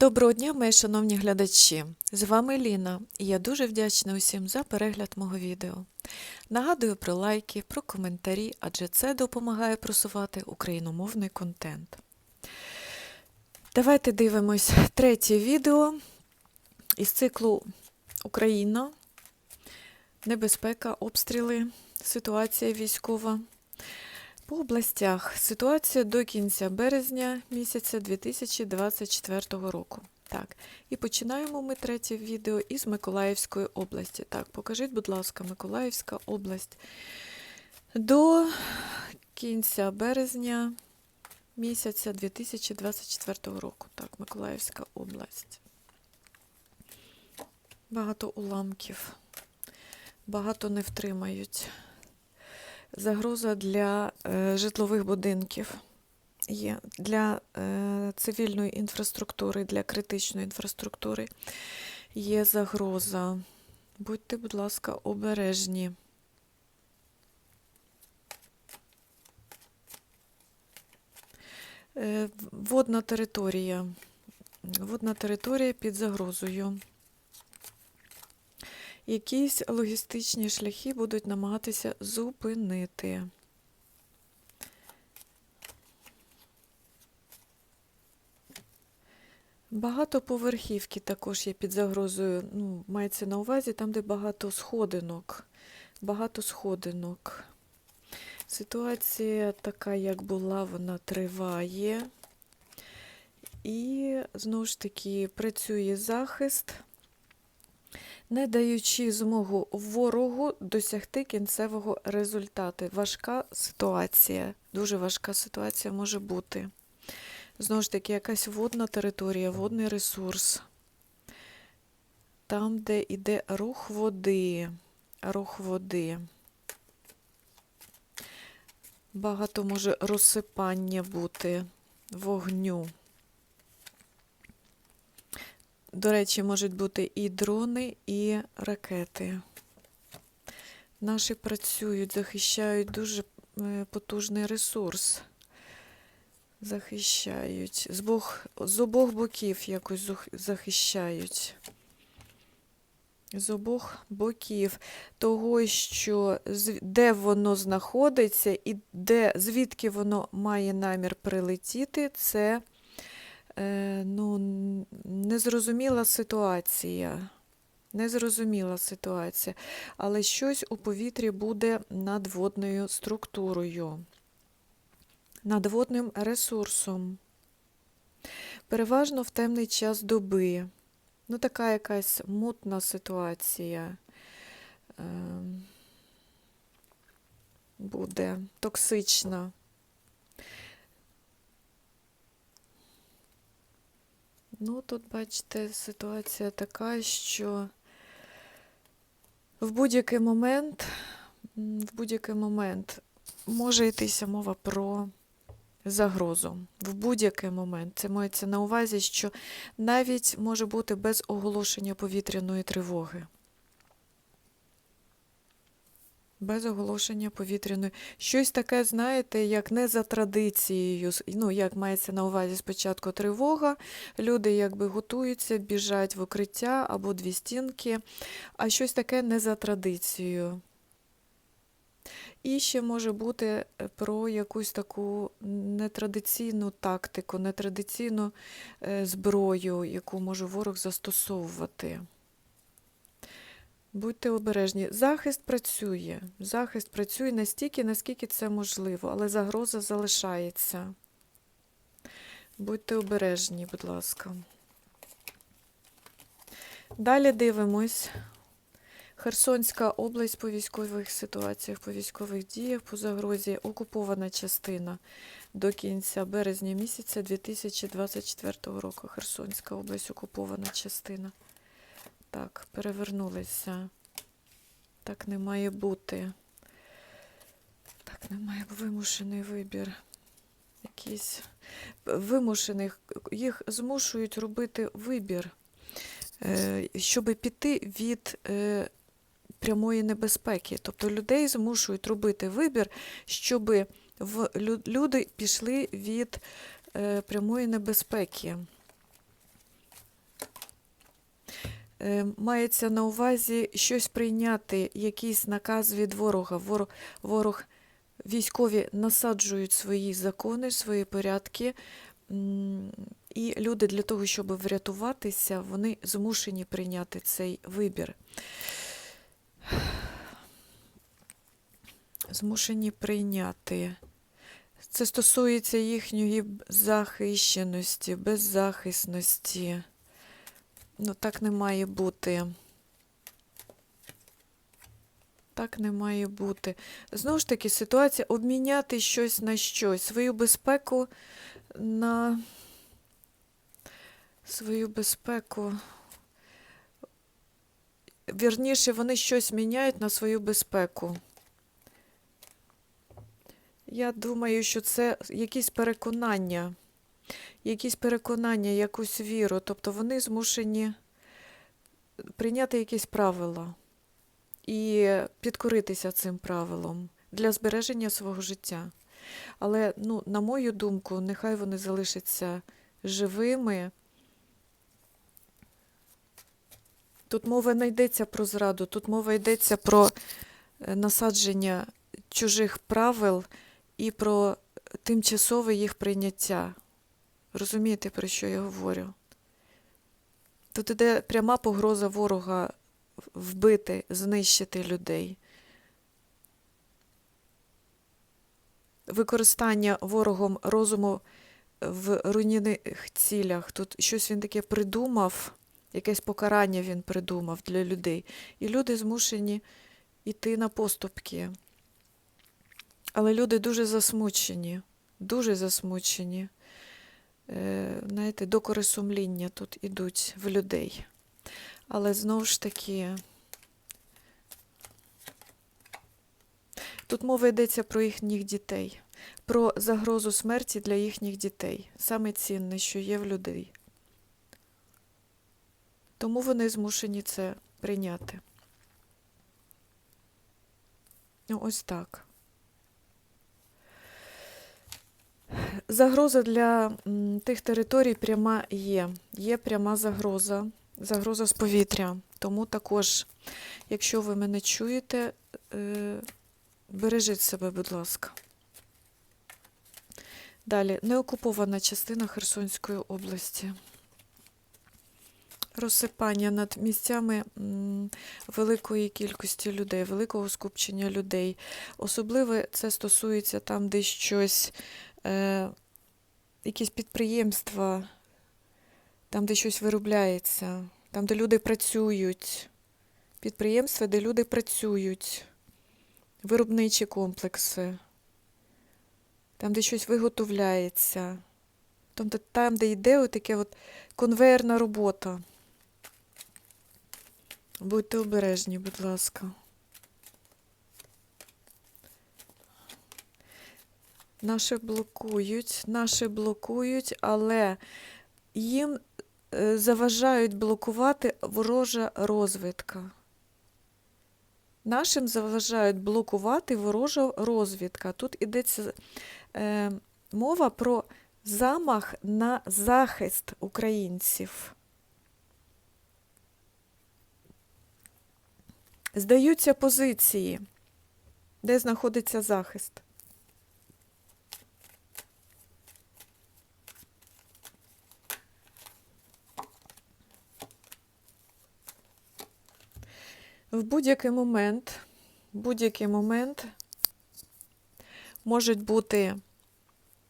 Доброго дня, мої шановні глядачі! З вами Ліна, і я дуже вдячна усім за перегляд мого відео. Нагадую про лайки, про коментарі, адже це допомагає просувати україномовний контент. Давайте дивимось третє відео із циклу Україна, небезпека, обстріли, ситуація військова. По областях ситуація до кінця березня місяця 2024 року. Так, і починаємо ми третє відео із Миколаївської області. Так, покажіть, будь ласка, Миколаївська область. До кінця березня місяця 2024 року. Так, Миколаївська область. Багато уламків, багато не втримають загроза для е, житлових будинків є, для е, цивільної інфраструктури, для критичної інфраструктури є загроза. Будьте, будь ласка, обережні. Е, Водна територія. Водна територія під загрозою. Якісь логістичні шляхи будуть намагатися зупинити. Багатоповерхівки також є під загрозою. Ну, мається на увазі там, де багато сходинок. Багато сходинок. Ситуація така, як була, вона триває. І знову ж таки працює захист не даючи змогу ворогу досягти кінцевого результату. Важка ситуація, дуже важка ситуація може бути. Знову ж таки, якась водна територія, водний ресурс. Там, де йде рух води, рух води. Багато може розсипання бути вогню. До речі, можуть бути і дрони, і ракети. Наші працюють, захищають дуже е, потужний ресурс. Захищають. З, бог, з обох боків якось захищають. З обох боків того, що де воно знаходиться і де, звідки воно має намір прилетіти, це ну, незрозуміла ситуація. Незрозуміла ситуація. Але щось у повітрі буде над водною структурою, над водним ресурсом. Переважно в темний час доби. Ну, така якась мутна ситуація е, буде, токсична. Ну, тут, бачите, ситуація така, що в будь-який момент, в будь-який момент може йтися мова про загрозу. В будь-який момент. Це мається на увазі, що навіть може бути без оголошення повітряної тривоги. Без оголошення повітряної. Щось таке, знаєте, як не за традицією. Ну, як мається на увазі спочатку тривога, люди якби готуються, біжать в укриття або дві стінки, а щось таке не за традицією. І ще може бути е, про якусь таку нетрадиційну тактику, нетрадиційну е, зброю, яку може ворог застосовувати. Будьте обережні. Захист працює. Захист працює настільки, наскільки це можливо, але загроза залишається. Будьте обережні, будь ласка. Далі дивимось. Херсонська область по військових ситуаціях, по військових діях, по загрозі окупована частина до кінця березня місяця 2024 року. Херсонська область окупована частина. Так, перевернулися. Так не має бути. Так, не має вимушений вибір. Якийсь вимушених, їх змушують робити вибір, е, щоб піти від е, прямої небезпеки. Тобто людей змушують робити вибір, щоб люди пішли від е, прямої небезпеки. Е, Мається на увазі щось прийняти, якийсь наказ від ворога. Ворог, ворог військові насаджують свої закони, свої порядки. І люди для того, щоб врятуватися, вони змушені прийняти цей вибір. Змушені прийняти. Це стосується їхньої захищеності, беззахисності. Ну, так не має бути. Так не має бути. Знову ж таки, ситуація обміняти щось на щось, свою безпеку на свою безпеку. Вірніше, вони щось міняють на свою безпеку. Я думаю, що це якісь переконання, якісь переконання, якусь віру. Тобто вони змушені прийняти якісь правила і підкоритися цим правилам для збереження свого життя. Але, ну, на мою думку, нехай вони залишаться живими. Тут мова не йдеться про зраду, тут мова йдеться про е, насадження чужих правил і про тимчасове їх прийняття. Розумієте, про що я говорю? Тут іде пряма погроза ворога вбити, знищити людей. Використання ворогом розуму в руйнівних цілях. Тут щось він таке придумав, якесь покарання він придумав для людей. І люди змушені йти на поступки. Але люди дуже засмучені, дуже засмучені. Е, знаєте, докори сумління тут ідуть в людей. Але знову ж таки, тут мова йдеться про їхніх дітей, про загрозу смерті для їхніх дітей. Саме цінне, що є в людей. Тому вони змушені це прийняти. Ну, ось так. Загроза для тих територій пряма є. Є пряма загроза, загроза з повітря. Тому також, якщо ви мене чуєте, е, бережіть себе, будь ласка. Далі, неокупована частина Херсонської області. Розсипання над місцями великої кількості людей, великого скупчення людей. Особливо це стосується там, де щось, е, якісь підприємства, там, де щось виробляється, там, де люди працюють. Підприємства, де люди працюють, виробничі комплекси, там, де щось виготовляється, тобто там, де йде отаке от конвейерна робота. Будьте обережні, будь ласка. Наші блокують, наші блокують, але їм е, заважають блокувати ворожа розвідка. Нашим заважають блокувати ворожа розвідка. Тут йдеться е, мова про замах на захист українців. Здаються позиції, де знаходиться захист. В будь-який момент, будь-який момент може бути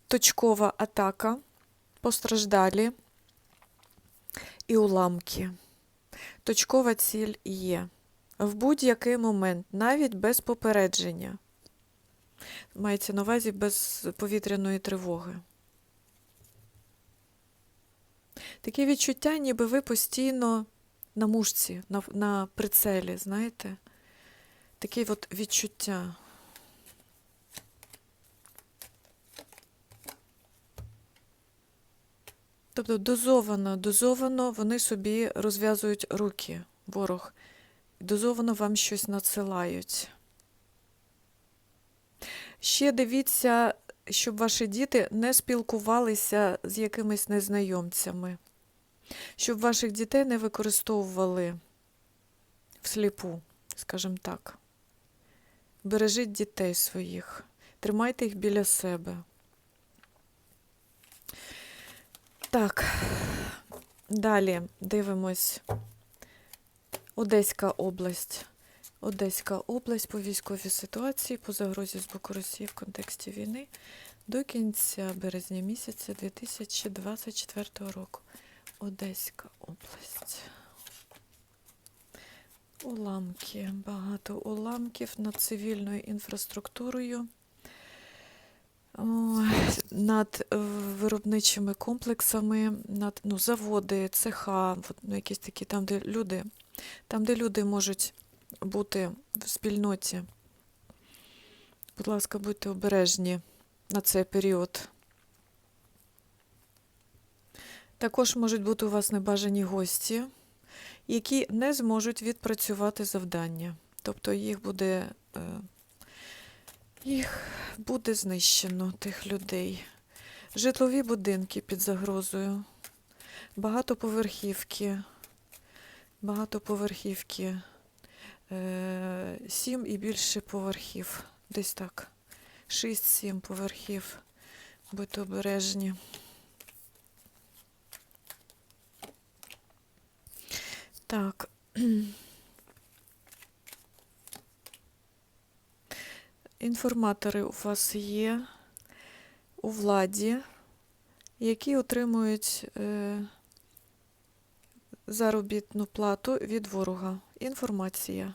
точкова атака, постраждалі і уламки. Точкова ціль є. В будь-який момент, навіть без попередження. Мається на увазі без повітряної тривоги. Таке відчуття, ніби ви постійно на мушці, на, на прицелі, знаєте? Таке от відчуття. Тобто дозовано, дозовано вони собі розв'язують руки, ворог. Дозовано вам щось надсилають. Ще дивіться, щоб ваші діти не спілкувалися з якимись незнайомцями. Щоб ваших дітей не використовували всліпу, скажімо так. Бережіть дітей своїх, тримайте їх біля себе. Так, далі дивимось. Одеська область. Одеська область по військовій ситуації, по загрозі з боку Росії в контексті війни до кінця березня місяця 2024 року. Одеська область. Уламки. Багато уламків над цивільною інфраструктурою, над е, виробничими комплексами, над ну, заводи, цеха, ну, якісь такі там, де люди, там, де люди можуть бути в спільноті. Будь ласка, будьте обережні на цей період. Також можуть бути у вас небажані гості, які не зможуть відпрацювати завдання. Тобто їх буде, е, їх буде знищено, тих людей. Житлові будинки під загрозою, багатоповерхівки, багатоповерхівки, е, сім і більше поверхів, десь так, 6-7 поверхів. Будьте обережні. Так. Інформатори у вас є у владі, які отримують е, заробітну плату від ворога. Інформація.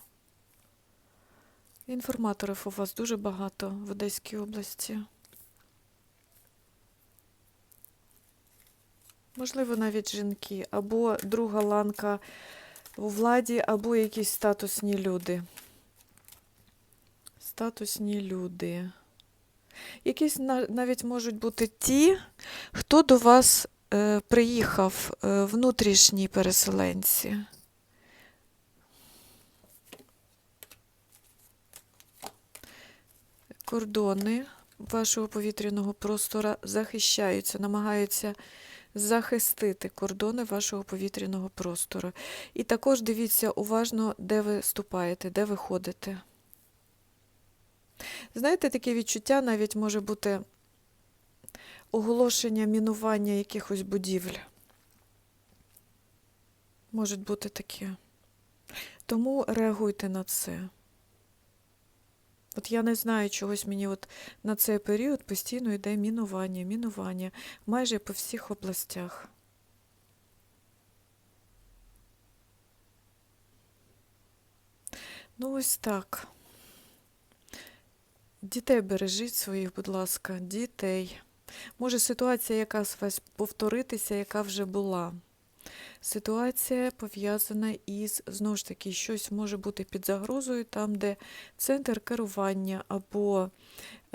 Інформаторів у вас дуже багато в Одеській області. Можливо, навіть жінки, або друга ланка у владі, або якісь статусні люди. Статусні люди. Якісь навіть можуть бути ті, хто до вас е, приїхав, е, внутрішні переселенці. Кордони вашого повітряного простора захищаються, намагаються захистити кордони вашого повітряного простору. І також дивіться уважно, де ви ступаєте, де ви ходите. Знаєте, таке відчуття навіть може бути оголошення мінування якихось будівель. Можуть бути такі. Тому реагуйте на це. От я не знаю, чогось мені от на цей період постійно йде мінування, мінування майже по всіх областях. Ну, ось так. Дітей бережіть своїх, будь ласка, дітей. Може ситуація якась повторитися, яка вже була. Ситуація пов'язана із, знову ж таки, щось може бути під загрозою, там, де центр керування або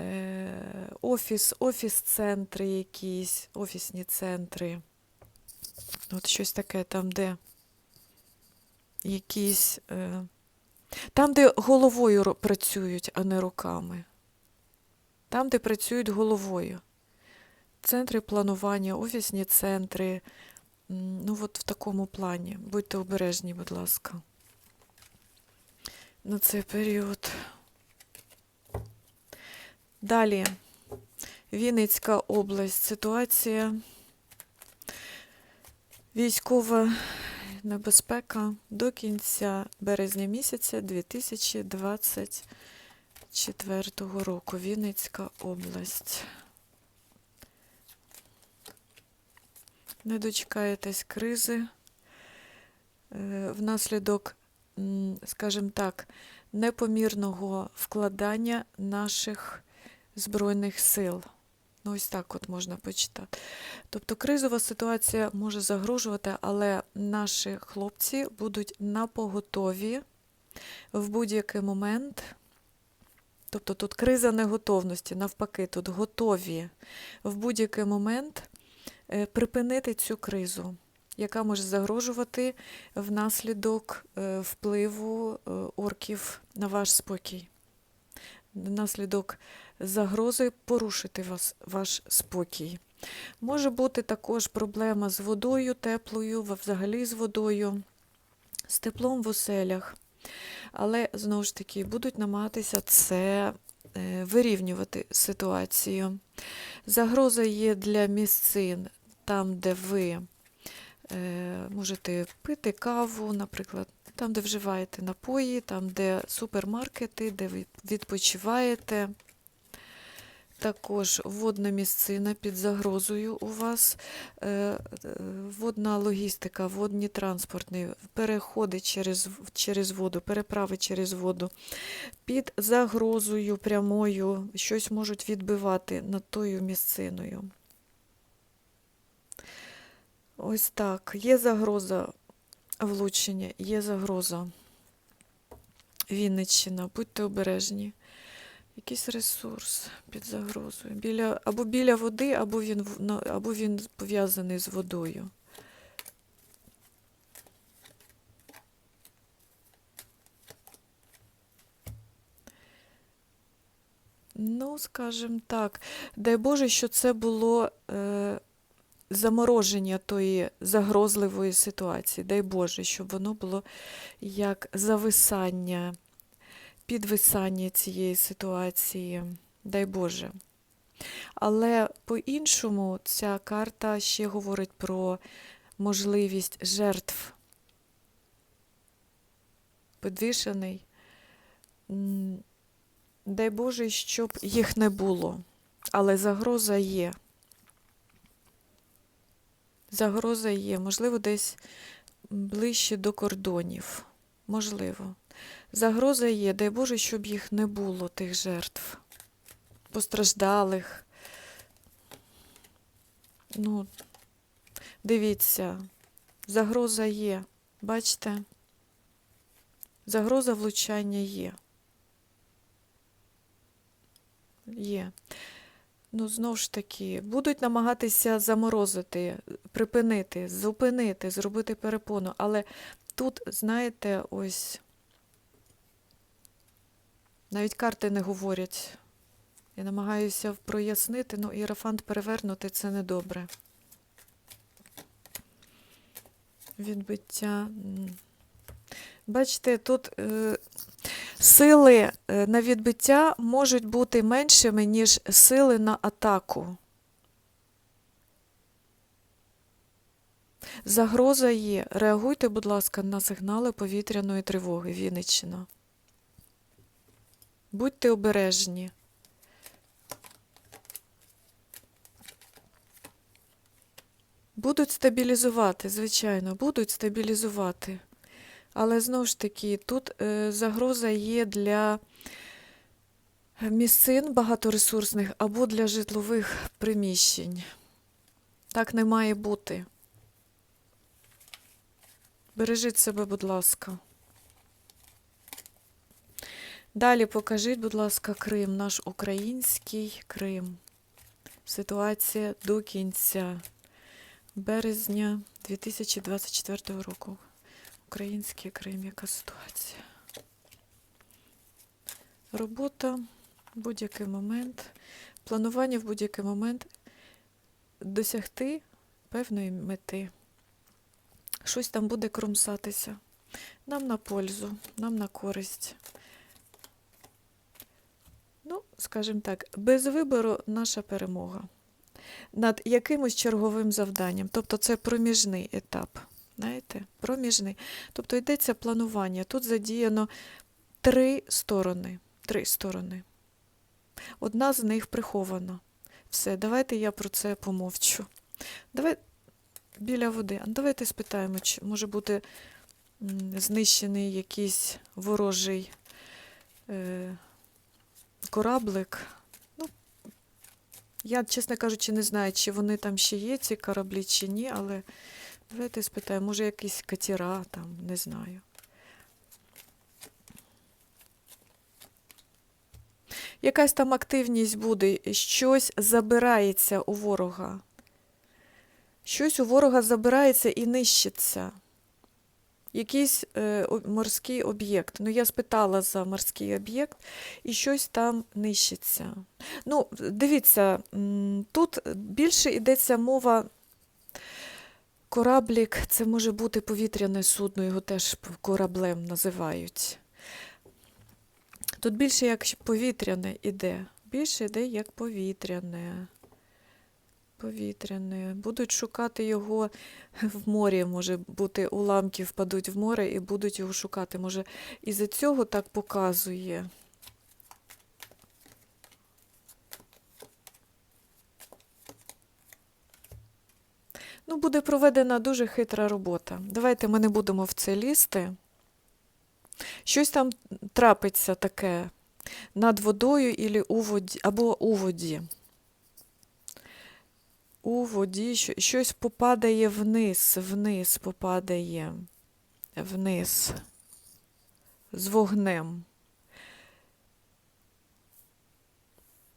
е, офіс, офіс-центри якісь, офісні центри. От щось таке там, де якісь. Е, там, де головою працюють, а не руками. Там, де працюють головою. Центри планування, офісні центри. Ну, от в такому плані. Будьте обережні, будь ласка. На цей період. Далі. Вінницька область. Ситуація. Військова небезпека до кінця березня місяця 2024 року. Вінницька область. Не дочекаєтесь кризи е, внаслідок, скажімо так, непомірного вкладання наших Збройних сил. Ну, ось так от можна почитати. Тобто кризова ситуація може загрожувати, але наші хлопці будуть на поготові в будь-який момент. Тобто тут криза неготовності, навпаки, тут готові в будь-який момент припинити цю кризу, яка може загрожувати внаслідок е, впливу е, орків на ваш спокій, внаслідок загрози порушити вас, ваш спокій. Може бути також проблема з водою теплою, взагалі з водою, з теплом в оселях. Але знову ж таки будуть намагатися це е, вирівнювати ситуацію. Загроза є для місцин, там, де ви е, можете пити каву, наприклад, там, де вживаєте напої, там, де супермаркети, де ви відпочиваєте. Також водна місцина під загрозою у вас, е, е, водна логістика, водні транспортні, переходи через, через воду, переправи через воду. Під загрозою прямою щось можуть відбивати над тою місциною. Ось так. Є загроза влучення, є загроза. Вінниччина, будьте обережні. Якийсь ресурс під загрозою. Біля, або біля води, або він, або він пов'язаний з водою. Ну, скажімо так, дай Боже, що це було е, замороження тої загрозливої ситуації. Дай Боже, щоб воно було як зависання, підвисання цієї ситуації. Дай Боже. Але по-іншому ця карта ще говорить про можливість жертв. Підвішений. М, Дай Боже, щоб їх не було. Але загроза є. Загроза є, можливо, десь ближче до кордонів. Можливо. Загроза є, дай Боже, щоб їх не було, тих жертв, постраждалих. Ну, дивіться, загроза є. Бачите? Загроза влучання є. Є. Ну, знову ж таки, будуть намагатися заморозити, припинити, зупинити, зробити перепону. Але тут, знаєте, ось навіть карти не говорять. Я намагаюся прояснити, ну іерофант перевернути це недобре. Відбиття. Бачите, тут е, сили е, на відбиття можуть бути меншими, ніж сили на атаку. Загроза є. Реагуйте, будь ласка, на сигнали повітряної тривоги, Вінниччина. Будьте обережні. Будуть стабілізувати, звичайно, будуть стабілізувати. Але знову ж таки, тут е, загроза є для місцин багаторесурсних або для житлових приміщень. Так не має бути. Бережіть себе, будь ласка. Далі покажіть, будь ласка, Крим, наш український Крим. Ситуація до кінця березня 2024 року. Український Крим, яка ситуація? Робота в будь-який момент, планування в будь-який момент досягти певної мети. Щось там буде кромсатися. Нам на пользу, нам на користь. Ну, скажімо так, без вибору наша перемога над якимось черговим завданням. Тобто це проміжний етап. Знаєте, проміжний. Тобто йдеться планування. Тут задіяно три сторони. Три сторони. Одна з них прихована. Все, давайте я про це помовчу. Давай біля води. А давайте спитаємо, чи може бути знищений якийсь ворожий е, кораблик. Ну, я, чесно кажучи, не знаю, чи вони там ще є, ці кораблі, чи ні, але давайте спитаємо, може якісь катера там, не знаю. Якась там активність буде, щось забирається у ворога. Щось у ворога забирається і нищиться. якийсь е, морський об'єкт. Ну, я спитала за морський об'єкт, і щось там нищиться. Ну, дивіться, тут більше йдеться мова. Кораблік це може бути повітряне судно, його теж кораблем називають. Тут більше як повітряне іде. Більше йде як повітряне. Повітряне. Будуть шукати його в морі, може бути, уламки впадуть в море і будуть його шукати. Може, із-за цього так показує. Ну, буде проведена дуже хитра робота. Давайте ми не будемо в це лізти. Щось там трапиться таке над водою у воді, або у воді. У воді щось попадає вниз, вниз попадає, вниз, з вогнем.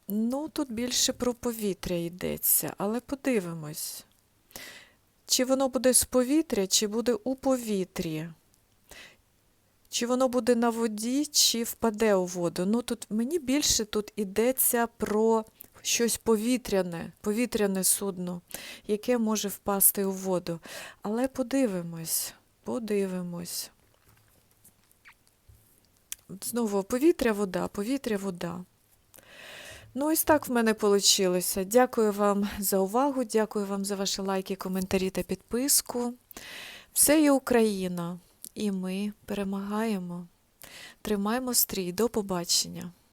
Ну, тут більше про повітря йдеться, але подивимось. Чи воно буде з повітря, чи буде у повітрі? Чи воно буде на воді, чи впаде у воду? Ну, тут мені більше тут йдеться про щось повітряне, повітряне судно, яке може впасти у воду. Але подивимось, подивимось. Знову повітря, вода, повітря, вода. Ну, ось так в мене вийшло. Дякую вам за увагу, дякую вам за ваші лайки, коментарі та підписку. Все є Україна, і ми перемагаємо. Тримаємо стрій. До побачення.